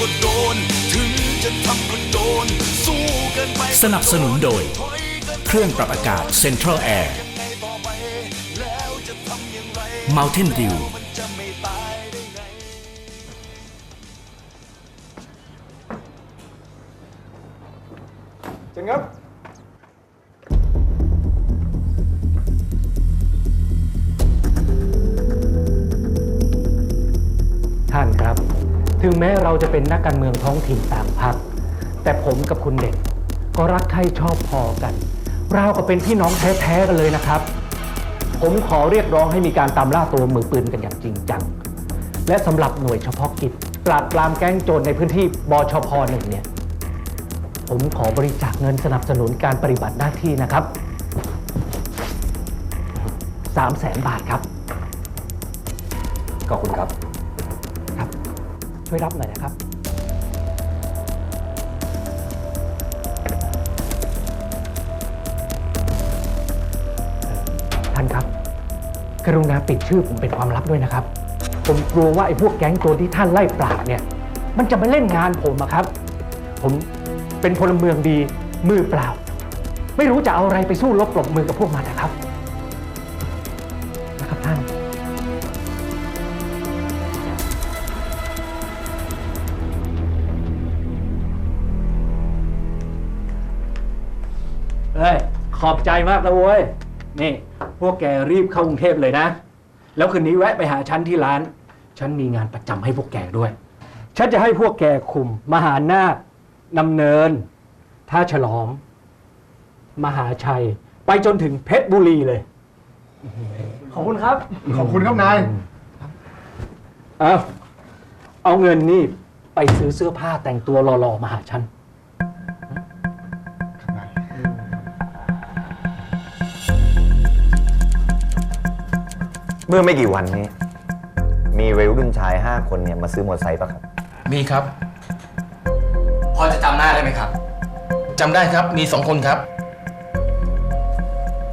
ก็โดน ถึงจะทำก็โดน สู้เกินไปสนับสนุนโดย เครื่องปรับอากาศ Central Air ไงต่อไปแล้วจะทำอย่างไร Mountain Dew มันจะไม่ตายได้ไงเชิญครับ ถึงแม้เราจะเป็นนักการเมืองท้องถิ่นต่างพรรคแต่ผมกับคุณเด่นก็รักใคร่ชอบพอกันเราก็เป็นพี่น้องแท้ๆกันเลยนะครับ ผมขอเรียกร้องให้มีการตามล่าตัวมือปืนกันอย่างจริงจัง และสำหรับหน่วยเฉพาะกิจปราบปรามแก๊งโจรในพื้นที่บชพหนึ่งเนี่ย ผมขอบริจาคเงินสนับสนุนการปฏิบัติหน้าที่นะครับ3 0 0แสนบาทครับ ขอบคุณครับ ช่วยรับหน่อยนะครับท่านครับ กรุณาปิดชื่อผมเป็นความลับด้วยนะครับ ผมกลัวว่าไอ้พวกแก๊งโจรที่ท่านไล่ปราบเนี่ย มันจะมาเล่นงานผมอะครับ ผมเป็นพลเมืองดีมือเปล่า ไม่รู้จะเอาอะไรไปสู้รบปรบมือกับพวกมันนะครับ เฮ้ย ขอบใจมากนะเว้ย นี่ พวกแกรีบเข้ากรุงเทพเลยนะ แล้วคืนนี้แวะไปหาฉันที่ร้าน ฉันมีงานประจำให้พวกแกด้วย ฉันจะให้พวกแกคุม มหานาคนำเนิน ท่าฉลอม มหาชัย ไปจนถึงเพชรบุรีเลย ขอบคุณครับ ขอบคุณครับนาย เอาเอาเงินนี่ไปซื้อเสื้อผ้าแต่งตัวหล่อๆมาหาฉัน เมื่อไม่กี่วันนี้ มีวัยรุ่นชาย 5 คนเนี่ยมาซื้อมอเตอร์ไซค์ป่ะครับ มีครับ พอจะจำหน้าได้ไหมครับ จำได้ครับ มีสองคนครับ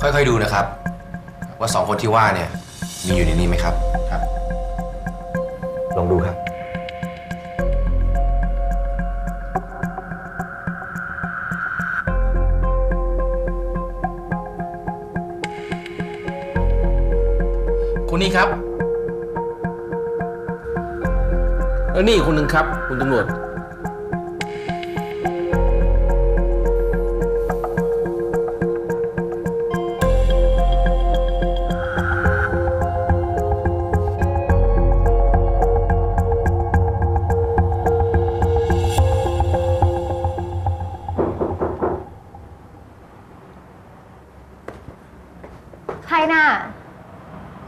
ค่อยๆดูนะครับ ว่าสองคนที่ว่าเนี่ย มีอยู่ในนี้ไหมครับ ครับ ลองดูครับ คนนี้ครับ แล้วนี่อีกคนหนึ่งครับ คุณตำรวจ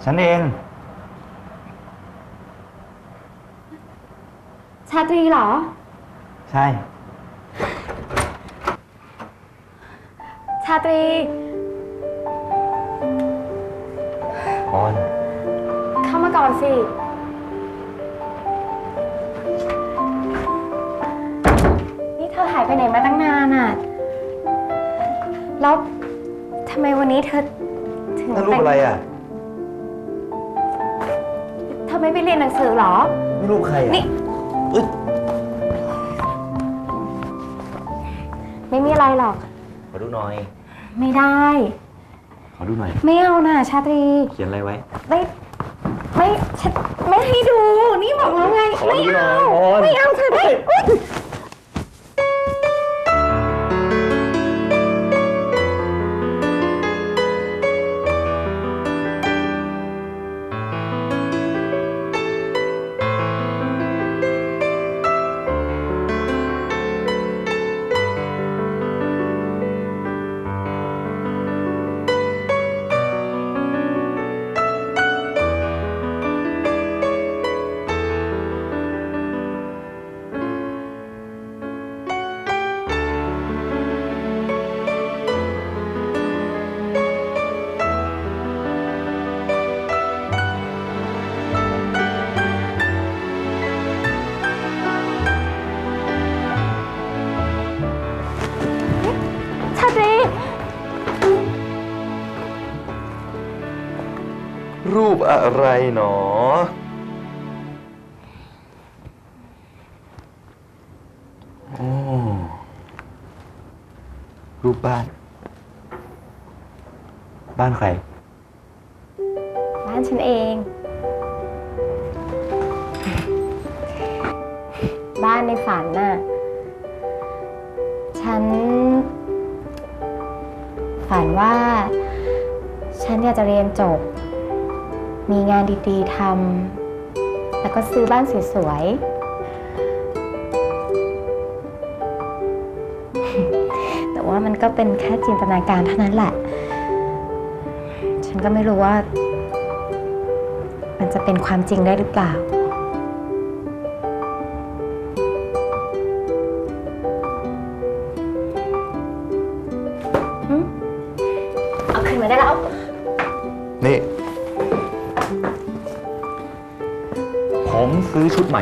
ฉันเอง ชาตรีเหรอ ใช่ ชาตรี ออน เข้ามาก่อนสิ นี่เธอหายไปไหนมาตั้งนานอะ แล้วทำไมวันนี้เธอถึงนั่นรูปอะไรอะ ไม่ไปเรียนหนังสือเหรอ นี่รูปใครอะนี่เอ้ยไม่มีอะไรหรอก ขอดูหน่อย ไม่ได้ ขอดูหน่อย ไม่เอาน่ะชาตรี เขียนอะไรไว้ ไม่ไม่ฉันไม่ให้ดู นี่บอกแล้วไง ขอไม่ดูหน่อยเอาออนไม่เอาเธอไม่อุ๊ย รูปอะไรหนอ โอ้ รูปบ้าน บ้านใคร บ้านฉันเอง บ้านในฝันน่ะ ฉัน ฝันว่า ฉันอยากจะเรียนจบ มีงานดีๆทำแล้วก็ซื้อบ้านสวยๆ แต่ว่ามันก็เป็นแค่จินตนาการเท่านั้นแหละ ฉันก็ไม่รู้ว่า มันจะเป็นความจริงได้หรือเปล่า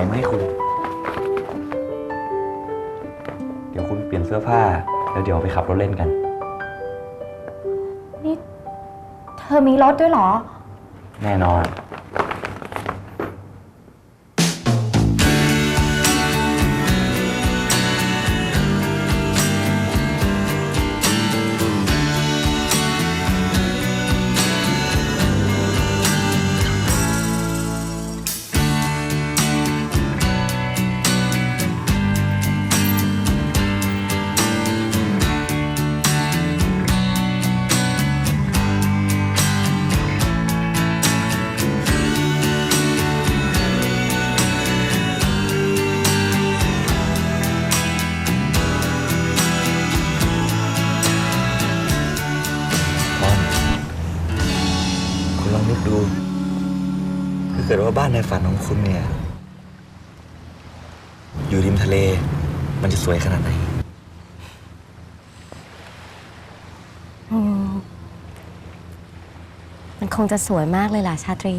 ม่มาให้คุณ เดี๋ยวคุณเปลี่ยนเสื้อผ้า แล้วเดี๋ยวไปขับรถเล่นกัน นี่ เธอมีรถด้วยเหรอ แน่นอน สวยขนาดไหนอืมมันคงจะสวยมากเลยล่ะชาตรี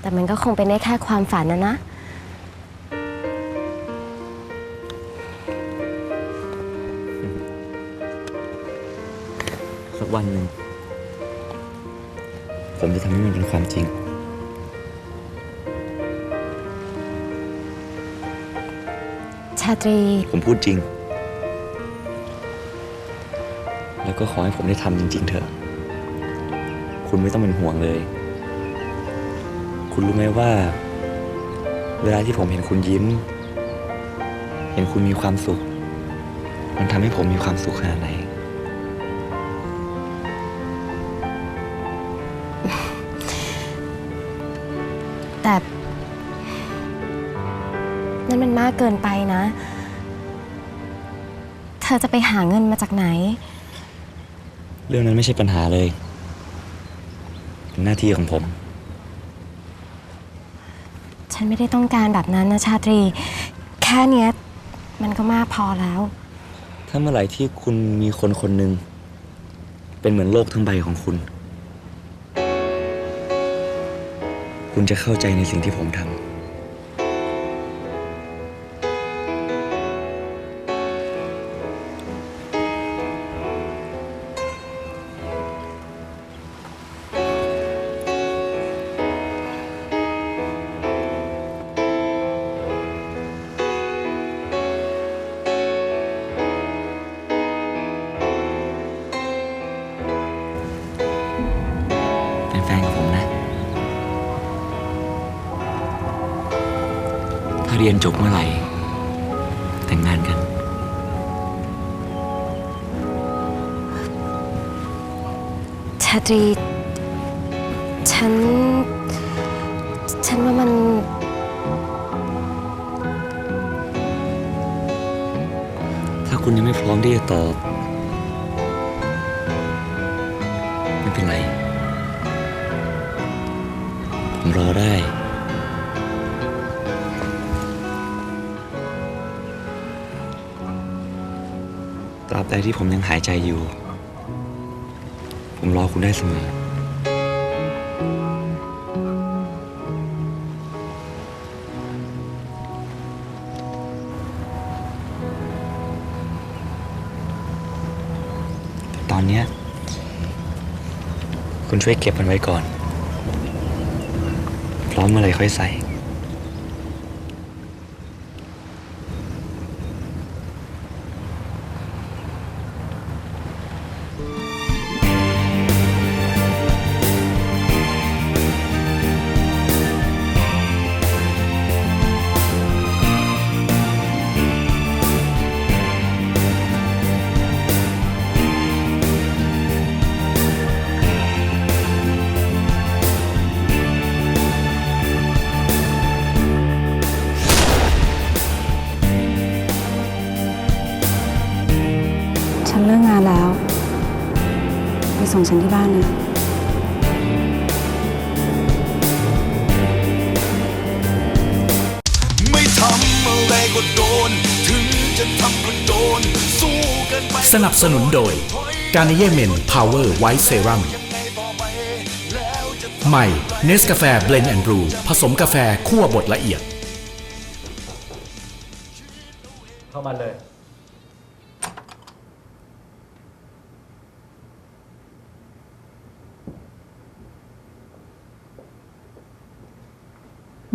แต่มันก็คงเป็นได้แค่ความฝันนะนะ สักวันหนึ่ง ผมจะทำให้มันเป็นความจริงาตรี ผมพูดจริง แล้วก็ขอให้ผมได้ทำจริง ๆ เถอะ คุณไม่ต้องเป็นห่วงเลย คุณรู้ไหมว่า เวลาที่ผมเห็นคุณยิ้ม เห็นคุณมีความสุข มันทำให้ผมมีความสุขขนาดไหน แต่ นั่นมันมากเกินไปนะ เธอจะไปหาเงินมาจากไหน เรื่องนั้นไม่ใช่ปัญหาเลย เป็นหน้าที่ของผม ฉันไม่ได้ต้องการแบบนั้นนะชาตรี แค่เนี้ยมันก็มากพอแล้ว ถ้าเมื่อไหร่ที่คุณมีคนคนหนึ่งเป็นเหมือนโลกทั้งใบของคุณ คุณจะเข้าใจในสิ่งที่ผมทำ เรียนจบเมื่อไหร่ แต่งงานกัน ชาตรี ฉัน ฉันว่ามัน ถ้าคุณยังไม่พร้อมที่จะตอบ ไม่เป็นไร ผมรอได้ ตราบใดที่ผมยังหายใจอยู่ ผมรอคุณได้เสมอ แต่ตอนเนี้ยคุณช่วยเก็บมันไว้ก่อน พร้อมเมื่อไหรค่อยใส่ ฉันที่บ้านนะไม่ทำอะไรก็โดน ถึงจะทำก็โดน สู้กันไปสนับสนุนโดย g a r n i e r Men Power White Serum ใหม่ n e s c a f e Blend and Brew ผสมกาแฟคั่วบดละเอียด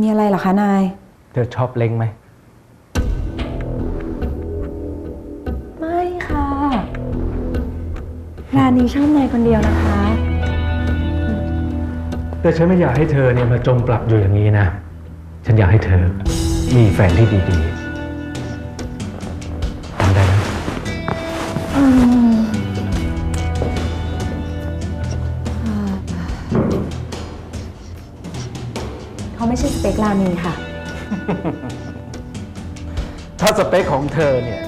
มีอะไรเหรอคะนาย เธอชอบเล้งไหม ไม่ค่ะร้านนี้ชอบนายคนเดียวนะคะ แต่ฉันไม่อยากให้เธอเนี่ยมาจมปลักอยู่อย่างนี้นะ ฉันอยากให้เธอมีแฟนที่ดีๆ ไม่ใช่สเปครานีค่ะ ถ้าสเปคของเธอเนี่ย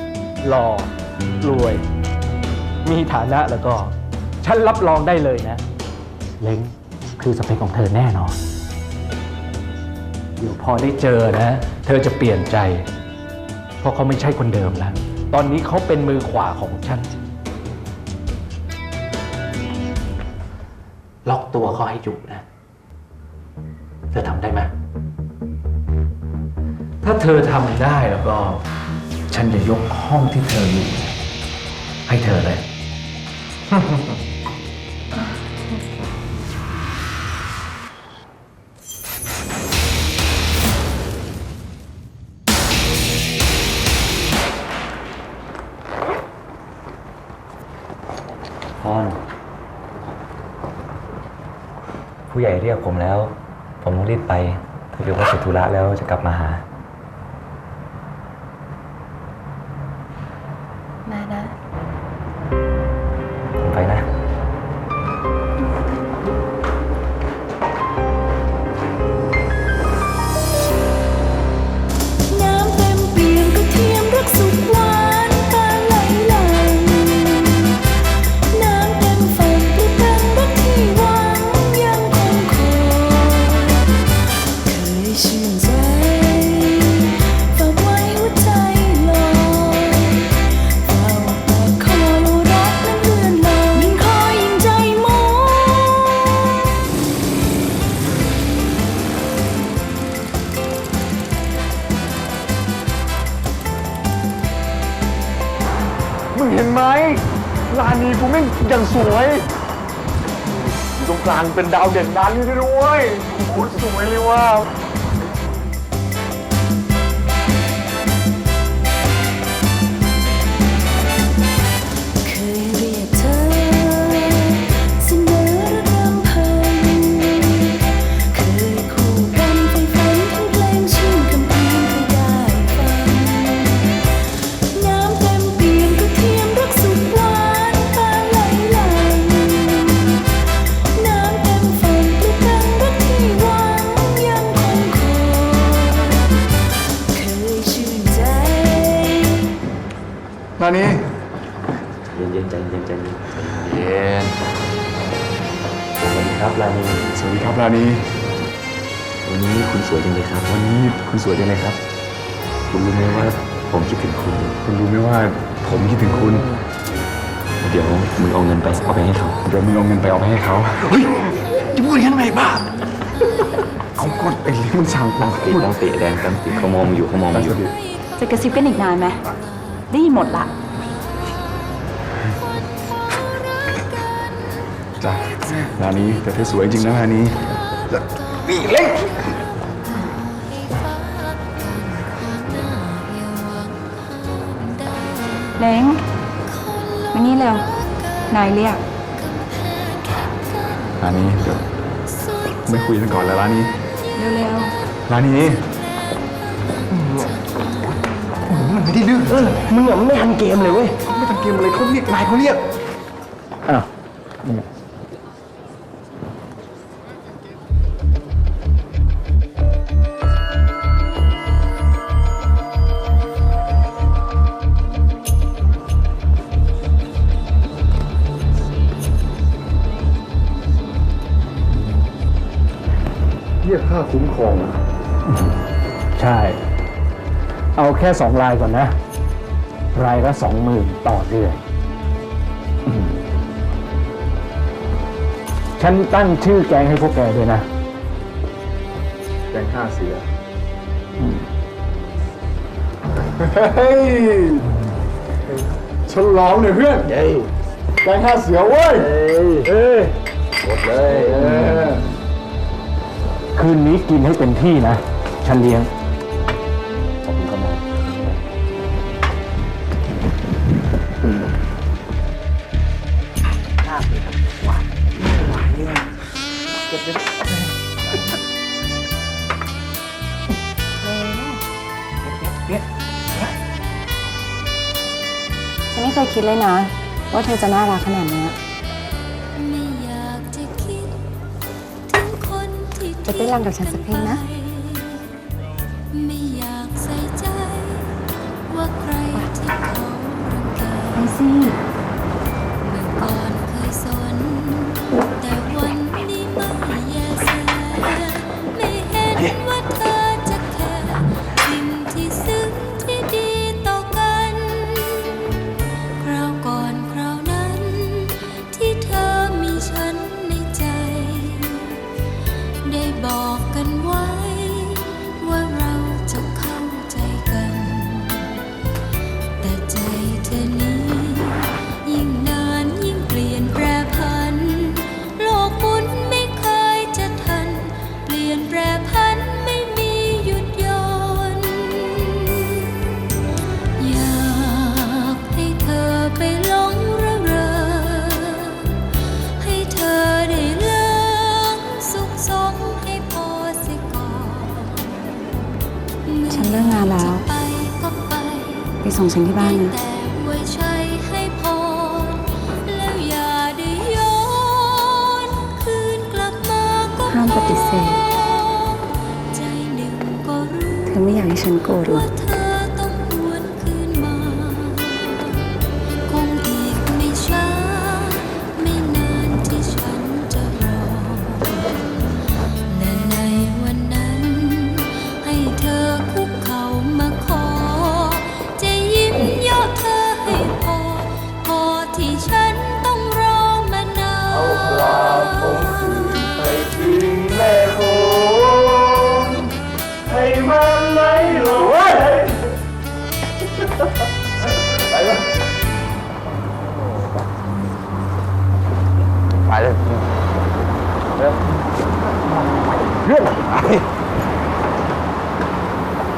หล่อรวย มีฐานะแล้วก็ ฉันรับรองได้เลยนะ เล้งคือสเปคของเธอแน่นอน เดี๋ยวพอได้เจอนะ เธอจะเปลี่ยนใจ เพราะเขาไม่ใช่คนเดิมแล้ว ตอนนี้เขาเป็นมือขวาของฉัน ล็อกตัวเขาให้อยู่นะ เธอทำได้ไหม ถ้าเธอทำได้แล้วก็ ฉันจะยกห้องที่เธออยู่ ให้เธอเลย พรผู้ใหญ่เรียกผมแล้ว ผมต้องรีบไปถ้าเกิดว่าเสร็จธุระแล้วจะกลับมาหา มา มึงเห็นไหมร้านนี้กูแม่งอย่างสวยอยู่ตรงกลางเป็นดาวเด่นดานนี่ด้วยโคตรสวยเลยว่า เย็นๆใจเย็นใจเย็นเย็นสวัสดีครับลานีสวัสดีครับรานีวันนี้คุณสวยจังเลยครับ วันนี้คุณสวยจังเลยครับ คุณรู้ไหมว่าผมคิดถึงคุณ คุณรู้ไหมว่าผมคิดถึงคุณ เดี๋ยวมึงเอาเงินไปเอาไปให้เขาเดี๋ยวมึงเอาเงินไปเอาไปให้เขาเฮ้ยจะพูดอย่างนั้นทำไมบ้าเอากดไอ้เรื่องมันสั่งกูติดพูดตั้งติแดงตั้งติเขามองอยู่เขามองอยู่ จะกระซิบกันอีกนานไหมได้ยินหมดละจ้ะ รานนี้แต่เธอสวยจริงนะรานนี้นี่เล็กเล้งมานี่เร็วนายเรียกร้านนี้เดี๋ยวไม่คุยกันก่อนแล้วรานีเร็วรานนี้มันไม่ได้เรื่องเออมึงอะไม่ทันเกมเลยเว้ยไม่ทันเกมอะไรเขาเรียกนายเขาเรียกอ้าว ค่าคุ้มครองอะใช่ เอาแค่สองรายก่อนนะ รายละสองหมื่นต่อเดือนอืมฉันตั้งชื่อแกงให้พวกแกด้วยนะ แกงค่าเสียเฮ้ยฉลองเนี่ยเพื่อนแกงค่าเสียเว้ยเอ้ยหมดเลยเออ คืนนี้กินให้เต็มที่นะ ฉันเลี้ยง ขอบคุณครับหมอฉันไม่เคยคิดเลยนะ ว่าเธอจะน่ารักขนาดเนี้ย เต้นรำกับฉันสักเพลงนะ ไม่อยากใส่ใจว่าใครที่เขารังแก ไปสิ ฉันที่บ้านนะแต่ไว้ใช้ให้พอแล้วอย่าได้ย้อนคืนกลับมาก็ห้ามปฏิเสธใจหนึ่งก็รู้เธอไม่อยากให้ฉันโกรธหรอว่าก ไปเลยเร็วเรื่องไป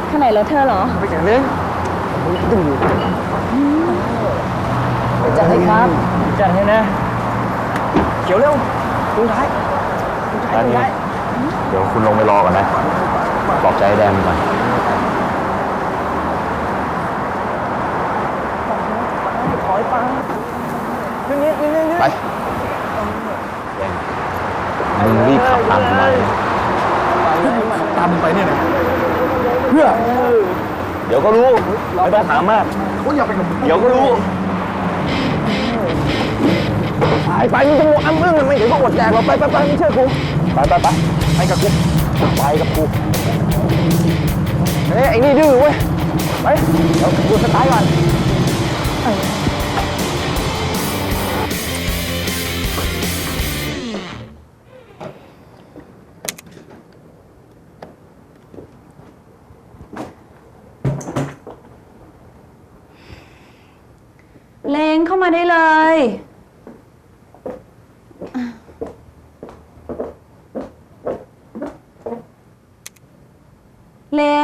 ข้างไหนรถเธอเหรอไปกันเล่นจัดให้ครับจัดให้นะเขียวเร็วลุงท้ายอันนี้เดี๋ยวคุณลงไปรอก่อนนะปลอบใจแดงก่อนไป มึงรีบขับตามทำไมขับตามไปเนี่ยนะเพื่อเดี๋ยวก็รู้ไม่ต้องถามมากเดี๋ยวก็รู้ไปไปมึงจะมัวอ้ำอึ้งกันไม่เดี๋ยวก็อดแดกเราไปไปไปไม่เชื่อกูไปไปไปไปกับกูไปกับกูเฮ้ยไอ้นี่ดื้อเว้ยไปเดี๋ยวกูสตาร์ทก่อน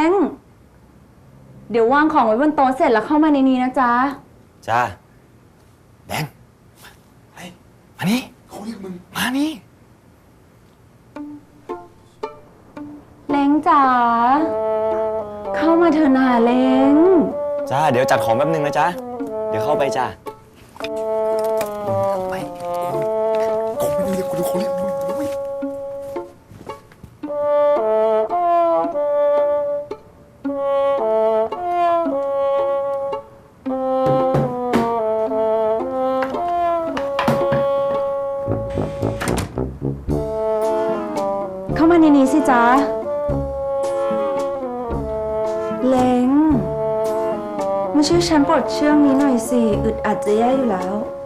เลงเดี๋ยววางของไว้บนโต๊ะเสร็จแล้วเข้ามาในนี้นะจ๊ะ จ้าแดงมามานี่เขาเรียกมึง มานี่เล้งจ๋า เข้ามาเถอะนาเล้ง จ้าเดี๋ยวจัดของแป๊บนึงนะจ๊ะเดี๋ยวเข้าไปจ้า มาช่วยฉันปลดเชือกนี้หน่อยสิ อึดอัดจะแย่อยู่แล้ว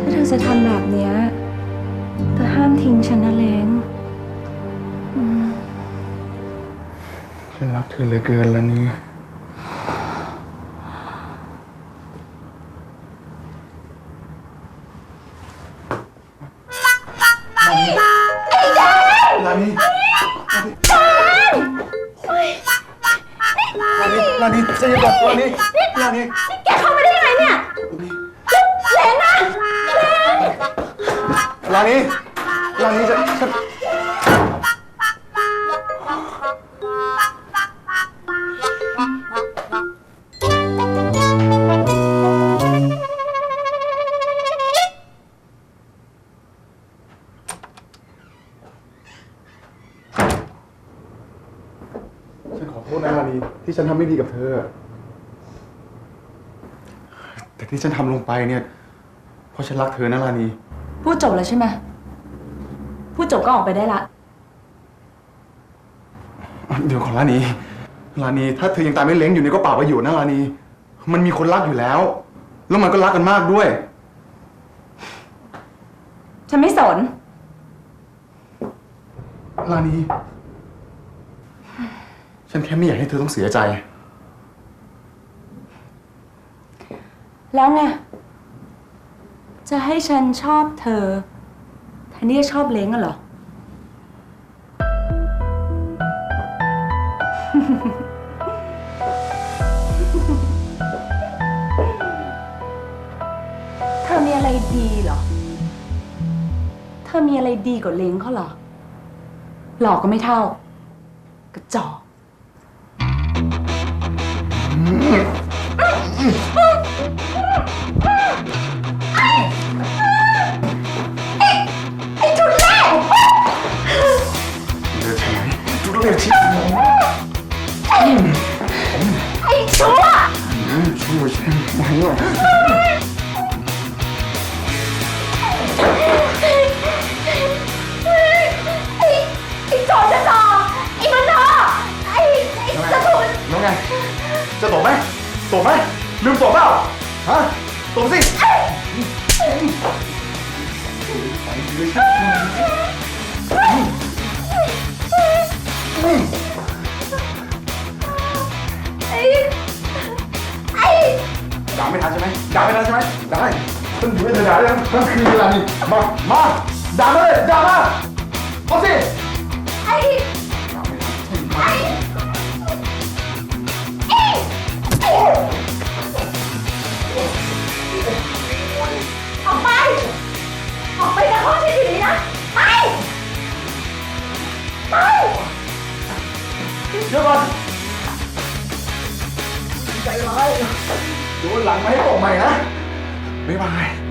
ถ้าเธอจะทำแบบเนี้ยเธอห้ามทิ้งฉันนะเล้งฉันรักเธอเหลือเกินแล้วนี่ ทษนะลานีที่ฉันทำไม่ดีกับเธอ แต่ที่ฉันทำลงไปเนี่ย เพราะฉันรักเธอนะลานี พูดจบแล้วใช่ไหมพูดจบก็ออกไปได้ละ เดี๋ยวขอลานีลานีถ้าเธอยังตามไม่เล้งอยู่นี่ก็เปล่าประโยชน์นะลานี มันมีคนรักอยู่แล้ว แล้วมันก็รักกันมากด้วย ฉันไม่สน ลานี ฉันแค่ไม่อยากให้เธอต้องเสียใจ แล้วไง จะให้ฉันชอบเธอแทนที่จะชอบเล้งอะเหรอ เธอมีอะไรดีเหรอ เธอมีอะไรดีกว่าเล้งเขาเหรอ หลอกก็ไม่เท่า กระจอก เลิกใช่ไหมทุเรศชิบห จะตบไหมตบไหมลืมตบเปล่าฮะตบสิไอ้ไอ้ด่าไม่ทันใช่ไหมด่าไม่ทันใช่ไหมได้ฉันอยู่ให้เธอด่าได้ทั้งทั้งคืนเวลานี้มามาด่ามาเลยด่ามาเอาสิ ออกไปจากห้องฉันเดี๋ยวนี้นะไปไปเดี๋ยวก่อนใจร้ายโดนหลังมาให้ตกใหม่นะบ๊ายบายบ๊าย